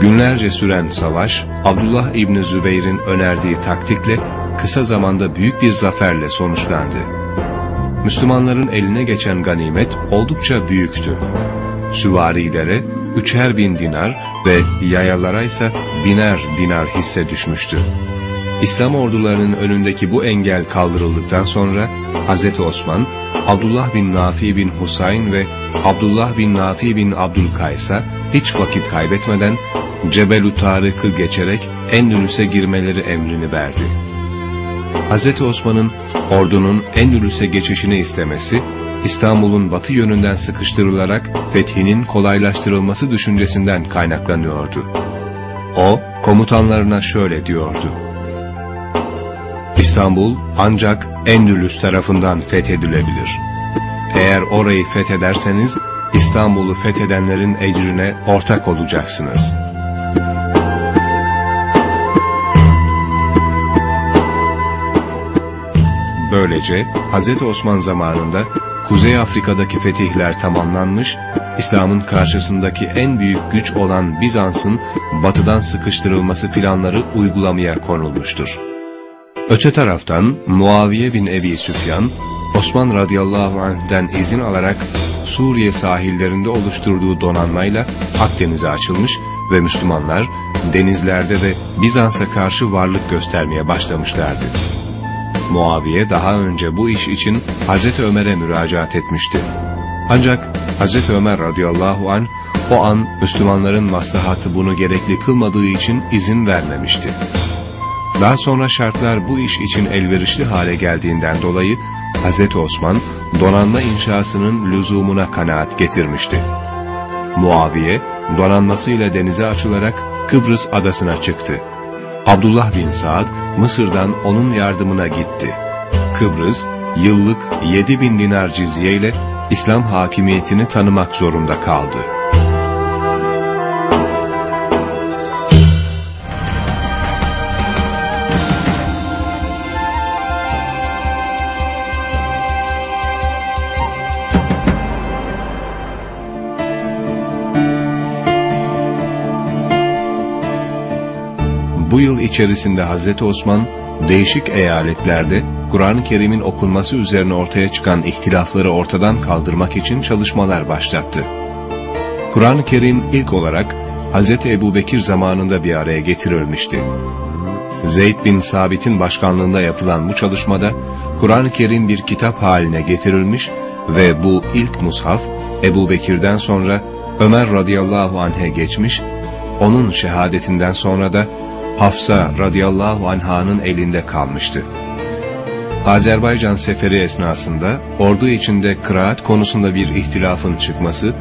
Günlerce süren savaş, Abdullah İbni Zübeyir'in önerdiği taktikle kısa zamanda büyük bir zaferle sonuçlandı. Müslümanların eline geçen ganimet oldukça büyüktü. Süvarilere üçer bin dinar ve yayalara ise biner dinar hisse düşmüştü. İslam ordularının önündeki bu engel kaldırıldıktan sonra Hz. Osman, Abdullah bin Nafi bin Husayn ve Abdullah bin Nafi bin Abdülkays'a hiç vakit kaybetmeden Cebel-u Tarık'ı geçerek Endülüs'e girmeleri emrini verdi. Hz. Osman'ın ordunun Endülüs'e geçişini istemesi, İstanbul'un batı yönünden sıkıştırılarak fethinin kolaylaştırılması düşüncesinden kaynaklanıyordu. O, komutanlarına şöyle diyordu. İstanbul ancak Endülüs tarafından fethedilebilir. Eğer orayı fethederseniz, İstanbul'u fethedenlerin ecrine ortak olacaksınız. Böylece Hz. Osman zamanında Kuzey Afrika'daki fetihler tamamlanmış, İslam'ın karşısındaki en büyük güç olan Bizans'ın batıdan sıkıştırılması planları uygulamaya konulmuştur. Öte taraftan Muaviye bin Ebi Süfyan, Osman radıyallahu anh'den izin alarak Suriye sahillerinde oluşturduğu donanmayla Akdeniz'e açılmış ve Müslümanlar denizlerde de Bizans'a karşı varlık göstermeye başlamışlardı. Muaviye daha önce bu iş için Hazreti Ömer'e müracaat etmişti. Ancak Hazreti Ömer radıyallahu an o an Müslümanların maslahatı bunu gerekli kılmadığı için izin vermemişti. Daha sonra şartlar bu iş için elverişli hale geldiğinden dolayı Hz. Osman donanma inşasının lüzumuna kanaat getirmişti. Muaviye donanmasıyla denize açılarak Kıbrıs adasına çıktı. Abdullah bin Saad Mısır'dan onun yardımına gitti. Kıbrıs yıllık 7 bin dinar cizye ile İslam hakimiyetini tanımak zorunda kaldı. Bu yıl içerisinde Hazreti Osman değişik eyaletlerde Kur'an-ı Kerim'in okunması üzerine ortaya çıkan ihtilafları ortadan kaldırmak için çalışmalar başlattı. Kur'an-ı Kerim ilk olarak Hazreti Ebubekir zamanında bir araya getirilmişti. Zeyd bin Sabit'in başkanlığında yapılan bu çalışmada Kur'an-ı Kerim bir kitap haline getirilmiş ve bu ilk mushaf Ebu Bekir'den sonra Ömer radıyallahu anh'e geçmiş, onun şehadetinden sonra da Hafsa radıyallahu anh'ın elinde kalmıştı. Azerbaycan seferi esnasında ordu içinde kıraat konusunda bir ihtilafın çıkması,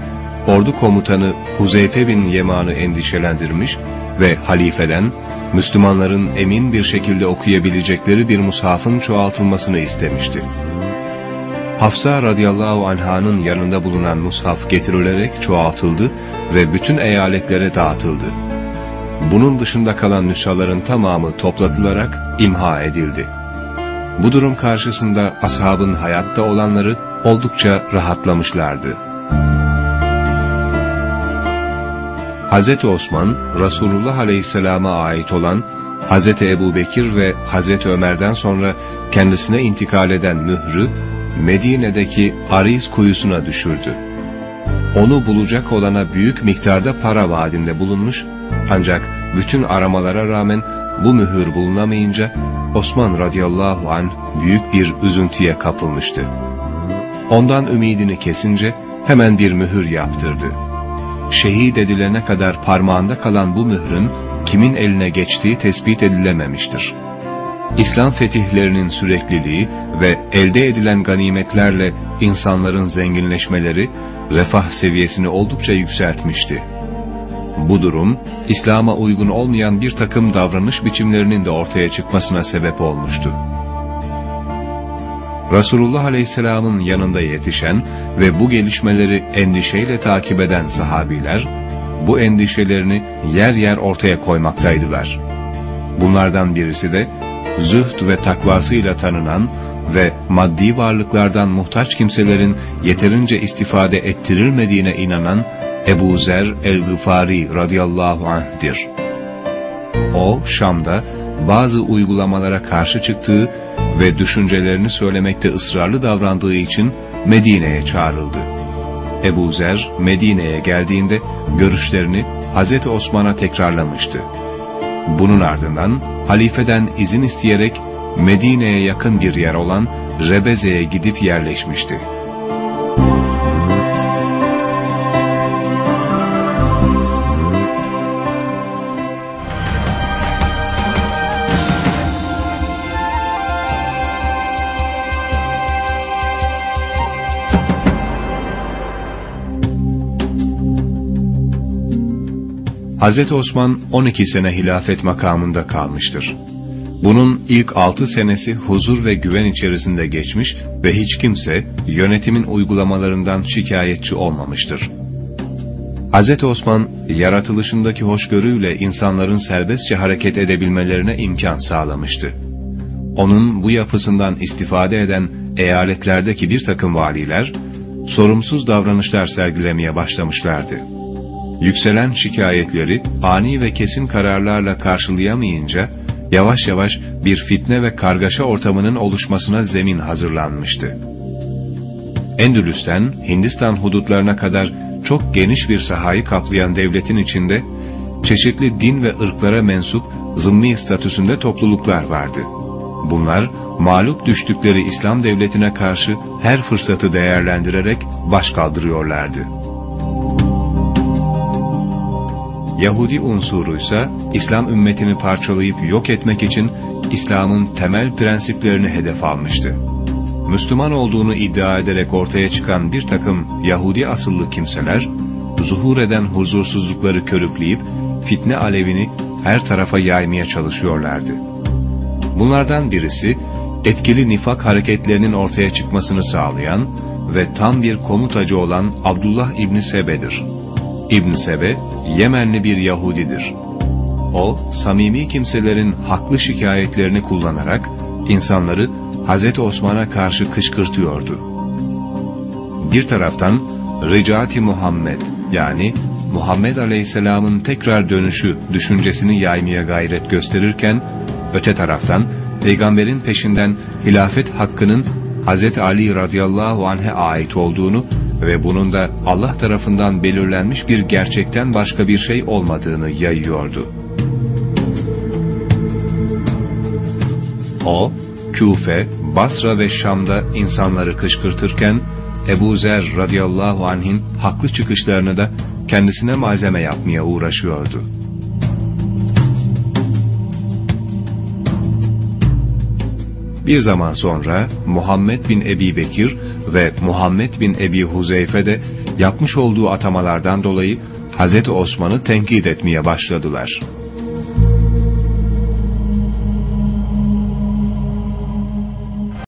ordu komutanı Huzeyfe bin Yeman'ı endişelendirmiş ve halifeden Müslümanların emin bir şekilde okuyabilecekleri bir mushafın çoğaltılmasını istemişti. Hafsa radıyallahu anh'ın yanında bulunan mushaf getirilerek çoğaltıldı ve bütün eyaletlere dağıtıldı. Bunun dışında kalan nüshaların tamamı toplatılarak imha edildi. Bu durum karşısında ashabın hayatta olanları oldukça rahatlamışlardı. Hz. Osman, Resulullah Aleyhisselam'a ait olan Hz. Ebu Bekir ve Hz. Ömer'den sonra kendisine intikal eden mührü, Medine'deki Ariz kuyusuna düşürdü. Onu bulacak olana büyük miktarda para vaadinde bulunmuş, ancak bütün aramalara rağmen bu mühür bulunamayınca Osman radıyallahu an büyük bir üzüntüye kapılmıştı. Ondan ümidini kesince hemen bir mühür yaptırdı. Şehit edilene kadar parmağında kalan bu mührün kimin eline geçtiği tespit edilememiştir. İslam fetihlerinin sürekliliği ve elde edilen ganimetlerle insanların zenginleşmeleri refah seviyesini oldukça yükseltmişti. Bu durum, İslam'a uygun olmayan bir takım davranış biçimlerinin de ortaya çıkmasına sebep olmuştu. Resulullah Aleyhisselam'ın yanında yetişen ve bu gelişmeleri endişeyle takip eden sahabiler, bu endişelerini yer yer ortaya koymaktaydılar. Bunlardan birisi de, zühd ve takvasıyla tanınan ve maddi varlıklardan muhtaç kimselerin yeterince istifade ettirilmediğine inanan Ebu Zer el-Gıfari radıyallahu anh'dir. O, Şam'da bazı uygulamalara karşı çıktığı ve düşüncelerini söylemekte ısrarlı davrandığı için Medine'ye çağrıldı. Ebu Zer, Medine'ye geldiğinde görüşlerini Hz. Osman'a tekrarlamıştı. Bunun ardından halifeden izin isteyerek Medine'ye yakın bir yer olan Rebeze'ye gidip yerleşmişti. Hz. Osman 12 sene hilafet makamında kalmıştır. Bunun ilk 6 senesi huzur ve güven içerisinde geçmiş ve hiç kimse yönetimin uygulamalarından şikayetçi olmamıştır. Hz. Osman, yaratılışındaki hoşgörüyle insanların serbestçe hareket edebilmelerine imkan sağlamıştı. Onun bu yapısından istifade eden eyaletlerdeki bir takım valiler, sorumsuz davranışlar sergilemeye başlamışlardı. Yükselen şikayetleri ani ve kesin kararlarla karşılayamayınca, yavaş yavaş bir fitne ve kargaşa ortamının oluşmasına zemin hazırlanmıştı. Endülüs'ten Hindistan hudutlarına kadar çok geniş bir sahayı kaplayan devletin içinde, çeşitli din ve ırklara mensup zımmi statüsünde topluluklar vardı. Bunlar, mağlup düştükleri İslam devletine karşı her fırsatı değerlendirerek baş kaldırıyorlardı. Yahudi unsuruysa İslam ümmetini parçalayıp yok etmek için İslam'ın temel prensiplerini hedef almıştı. Müslüman olduğunu iddia ederek ortaya çıkan bir takım Yahudi asıllı kimseler, zuhur eden huzursuzlukları körükleyip fitne alevini her tarafa yaymaya çalışıyorlardı. Bunlardan birisi, etkili nifak hareketlerinin ortaya çıkmasını sağlayan ve tam bir komutacı olan Abdullah İbni Sebe'dir. İbn Sebe, Yemenli bir Yahudidir. O, samimi kimselerin haklı şikayetlerini kullanarak insanları Hz. Osman'a karşı kışkırtıyordu. Bir taraftan Ricati Muhammed yani Muhammed Aleyhisselam'ın tekrar dönüşü düşüncesini yaymaya gayret gösterirken, öte taraftan peygamberin peşinden hilafet hakkının Hz. Ali radıyallahu anh'e ait olduğunu ve bunun da Allah tarafından belirlenmiş bir gerçekten başka bir şey olmadığını yayıyordu. O, Küfe, Basra ve Şam'da insanları kışkırtırken, Ebu Zer radıyallahu anh'in haklı çıkışlarını da kendisine malzeme yapmaya uğraşıyordu. Bir zaman sonra Muhammed bin Ebi Bekir ve Muhammed bin Ebi Huzeyfe de yapmış olduğu atamalardan dolayı Hz. Osman'ı tenkit etmeye başladılar.